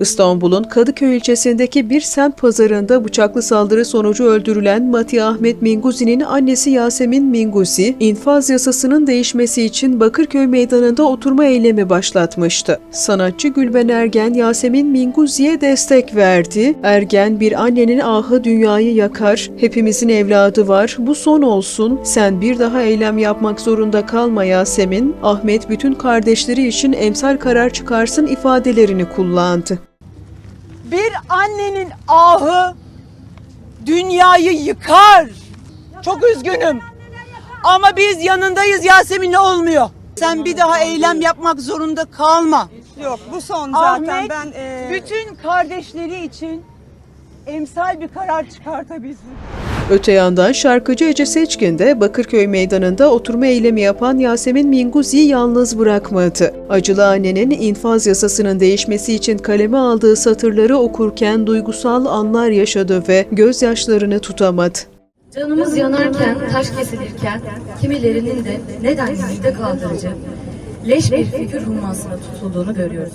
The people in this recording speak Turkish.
İstanbul'un Kadıköy ilçesindeki bir semt pazarında bıçaklı saldırı sonucu öldürülen Mati Ahmet Minguzi'nin annesi Yasemin Minguzi, infaz yasasının değişmesi için Bakırköy Meydanı'nda oturma eylemi başlatmıştı. Sanatçı Gülben Ergen, Yasemin Minguzi'ye destek verdi. Ergen, bir annenin ahı dünyayı yakar, hepimizin evladı var, bu son olsun, sen bir daha eylem yapmak zorunda kalma Yasemin, Ahmet bütün kardeşleri için emsal karar çıkarsın ifadelerini kullandı. Bir annenin ahı dünyayı yıkar. Çok üzgünüm. Ama biz yanındayız Yasemin'le olmuyor. Sen bir daha eylem yapmak zorunda kalma. Yok bu son zaten Ahmet ben e, bütün kardeşleri için emsal bir karar çıkartabilsin. Öte yandan şarkıcı Ece Seçkin de Bakırköy Meydanı'nda oturma eylemi yapan Yasemin Minguzi'yi yalnız bırakmadı. Acılı annenin infaz yasasının değişmesi için kaleme aldığı satırları okurken duygusal anlar yaşadı ve gözyaşlarını tutamadı. Canımız yanarken, taş kesilirken, kimilerinin de neden yüzde kaldırıcı, leş bir fikir hummasına tutulduğunu görüyoruz.